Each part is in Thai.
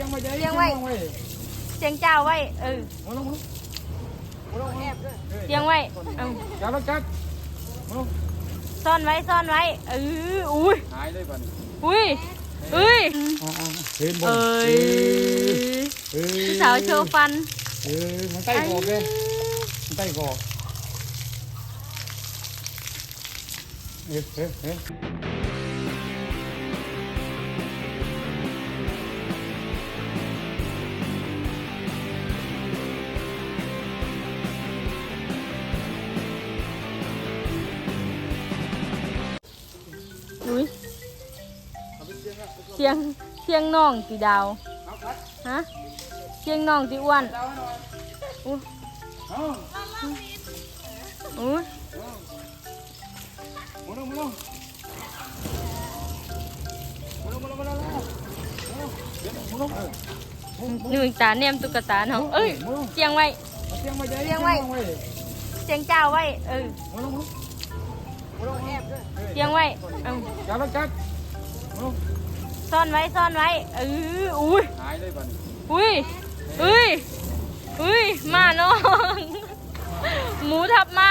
สียงไว้เสียงไว้เสียงเจ้าไว้ เออมาลงมาลงแอบด้วยเสียงไว้เอาจับแล้วจับมาลงซ่อนไว้ซ่อนไว้เอออุ้ยหายเลยบัดอุ้ยอุ้ยเห็นบ่เอ้ยเอ้ยสาวโชว์ฟันเออมันใต้กอกเลยมันใต้กอกเฮ้ยเฮ้ยเฮ้ย อุ้ยเสียงเสียงน้องตีดาวเอาพัดฮะเสียงน้องตีอ้วนดาวให้หน่อยอุ้ยเอาอุ้ยมาลงมาลงมาลงมาลงมาลงมาลงเดี๋ยวมาลงเออหนึ่งตาเนียมตุ๊กตาเนาะเอ้ยเสียงไว้เสียงไว้เสียงไว้เสียงเจ้าไว้เออมาลงมาลงแอบด้วย เสียงไว้เอาจับแล้วจับมาลงซ่อนไว้ซ่อนไว้เอออุ้ยหายเลยบัดอุ้ยอุ้ยอุ้ยมาน้อง หมูทับมา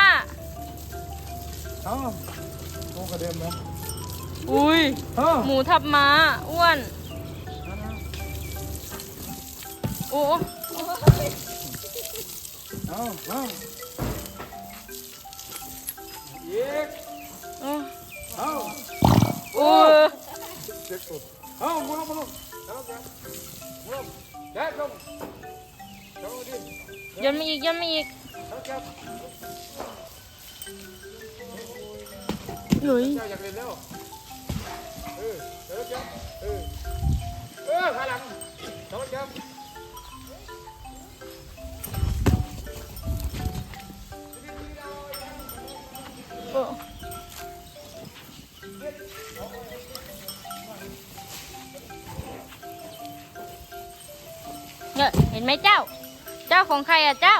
เอาโอ้กระเด็นนะอุ้ยเออหมูทับม้าอ้วนโอ้เอาเอาเย็กโอ้ เอาโอ้เจ็บสุดเอามาลงมาลงจับแล้วจับมาลงแดดลงจับลงดิยันมาอีกยันมาอีกจับจับหนุยเจ้าอยากเล่นแล้วเออจับจับเออเออขาหลังจับจับ เนี่ยเห็นไหมเจ้า เจ้าของใครอะเจ้า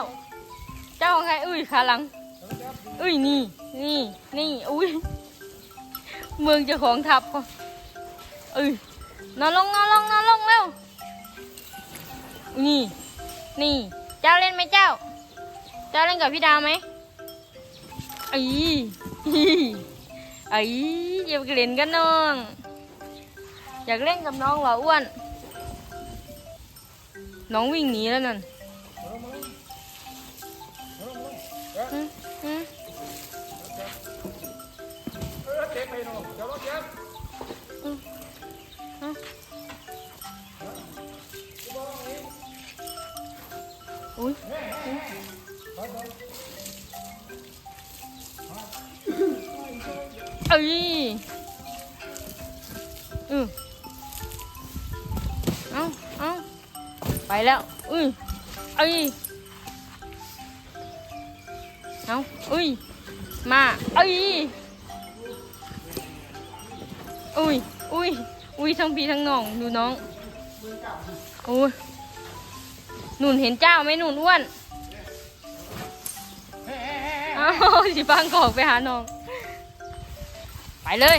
เจ้าของใครอุ้ยขาหลัง อุ้ยนี่นี่นี่อุ้ยเมืองเจ้าของทับเขาเอ้ยนอนลงนอนลงนอนลงเร็วนี่นี่ เจ้าเล่นไหมเจ้า เจ้าเล่นกับพี่ดาวไหมไอ้ไอ้อยากเล่นกันน้อง อยากเล่นกับน้องเหรออ้วน น้องวิ่งหนีแล้วนั่นอุ้ยเอ้ยอือ ไปแล้ว อุ้ยเอ้ยเอาอุ้ย มาเอ้ย อุ้ย อุ้ย อุ้ยทั้งพี่ทั้งน้อง ดูน้องโอ้ยหนุนเห็นเจ้าไหมหนุนอ้วนอ้าสิบังกอกไปหาน้อง ไปเลย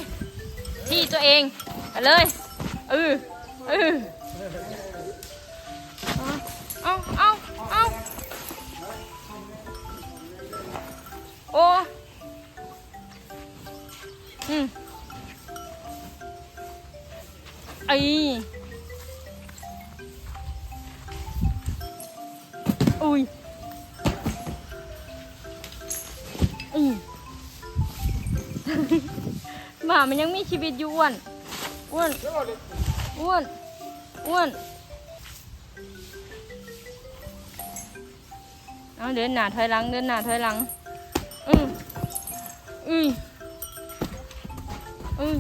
ที่ตัวเอง ไปเลยเออเออ ไอ้ยอุ้ยอืมหมามันยังมีชีวิตอยู่อ้วนอ้วนอ้วนอ้วนเอาเดินหน้าถอยหลังเดินหน้าถอยหลังอืออืออือ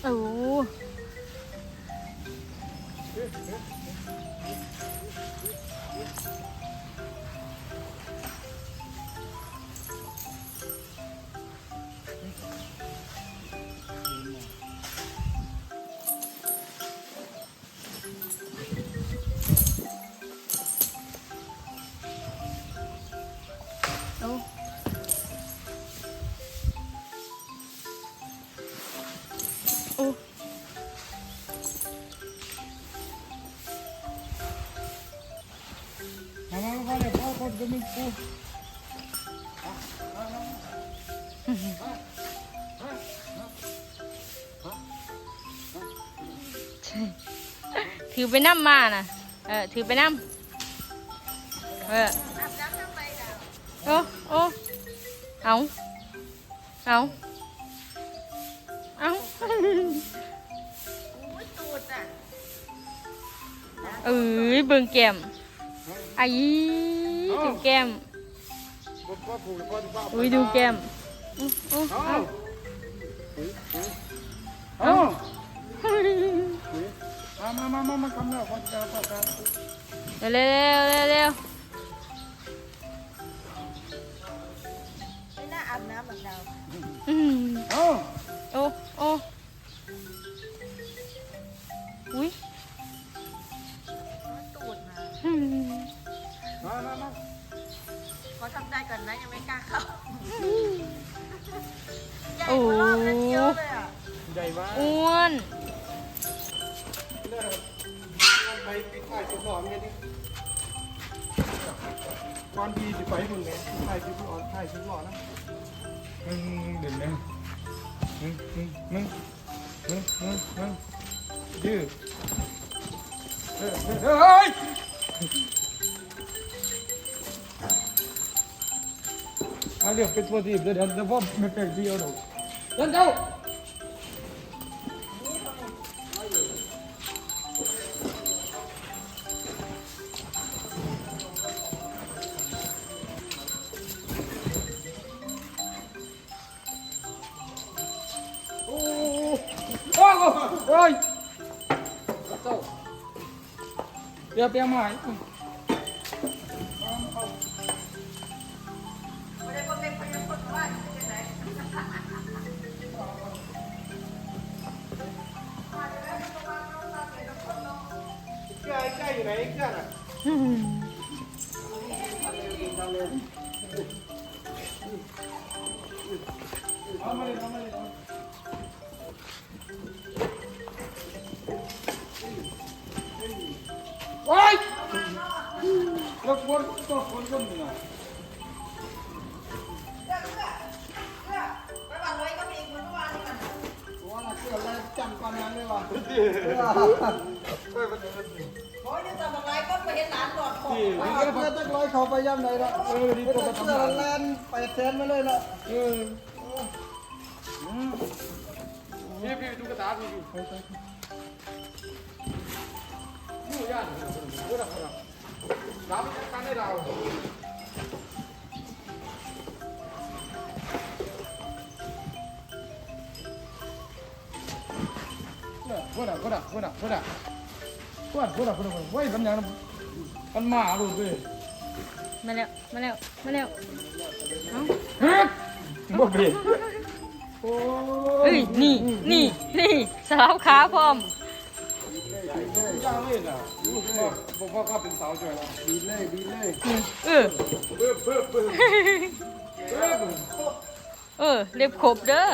โเลยพ่อพ่อจะมีกูถือไปน้ำมาน่ะ เออ ถือไปน้ำเออโอ้โอ้เอาเอาเอาเอ้ยเบิ่งแก้มไอ้ ดูแก้มพ่อผูกพ่อจะบ้าอุ้ยดูแก้มอู้อู้เอาเอาเอามามามามาคำแล้วพ่อจะพ่อจะเร็วเร็วเร็วเร็วไม่น่าอาบน้ำเหมือนเรา ไปปิดท้ายสิบสองเนี่ยดิก่อนดีสิไปมึงเนี่ยท้ายสิบสองท้ายสิบสองนะมึงเด่นเลยมึงมึงมึงมึงมึงมึงยืดเฮ้ยเฮ้ยเอาเรียกเป็นตัวทีบเดี๋ยวเดี๋ยวเดี๋ยวพ่อไม่เป็นเดียวหรอกเดินเจ้า โอ้ยเจ้าเปียเปียใหม่ไม่ได้คนเล็กคนยังคนว่าจะเป็นไหนแก้แก้อยู่ไหนแก้น่ะอืมเอา โอ้ยแล้วคนก็คนก็มีอะไม่ว่าร้อยก็มีคนว่านี่มันว่าน่ะเกิดอะไรจำความนั้นเลยว่ะเฮ้ยมันมันโอ้ยนี่จะมาไล่ก็ไปเห็นหลานหลอดของที่ว่านี่ก็เพื่อจักร้อยเขาไปย่ำไหนละเออนี่เพื่อตัวจะมาเสื้ทำองานแลนไปแทนมาเลยละเออพี่พี่ดูกระตาพี่ดูดู ย่านดูดักดักดาวกันได้ดาวพูดอะพูดอะพูดอะพูดอะพูดพูดอะพูดอะเว้ยมันยังมันมาลูกเว้ยมาแล้ว มาแล้ว มาแล้วเอ้าเฮ้ยบ่เปลี่ยนโอ้เฮ้ย นี่ นี่ นี่ สาวขาพร้อม ย่างเล่นอะบ่บ่อก็เป็นสาวจอยแล้วดีเลยดีเลยเออเบิ่มเบิ่มเบิ่มเบิ่มเออเล็บขบเด้อ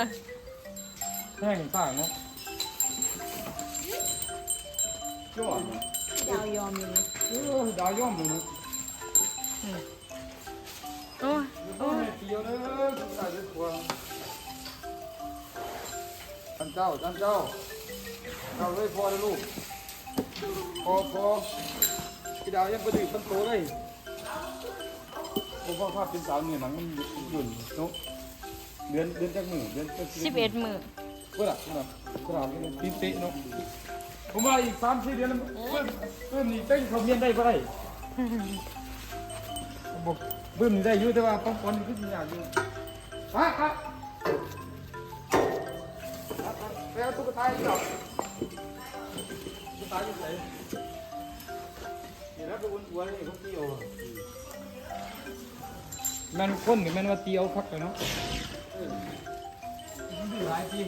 แห้งต่างเนาะจ้วยาวยอมอยู่นี่เออดาวยอมเลยนะโอ้โอ้เตียวเด้อสุดท้ายเด้อตัวท่านเจ้าท่านเจ้าเจ้าเลยพอแล้วลูก พอพอพี่ดาวยังบ่ดื้อมันโตเลยบ่พอภาพเป็นสาวเหนือหนังมันหยุ่นเนาะเดือนเดือนจักมือเดือนจักสิบเอ็ดมือเพื่อนอะเพื่อนอะเพื่อนอะตีเตะเนาะผมว่าอีกสามสี่เดือนแล้วเพื่อนเพื่อนนี่เต้นเขาเมียนได้ปะได้บอกเพื่อนนี่ได้อยู่แต่ว่าต้องปอนขึ้นอยากอยู่ฮะฮะไปเอาตุ๊กตาอีกหรอ ตุ๊กตาอยู่ไหนเดี๋ยวแล้วไปวนหัวเลยเขาเกี่ยวแม่นคนหรือแม่นว่าเตียวคักเลยเนาะมันดีหลายที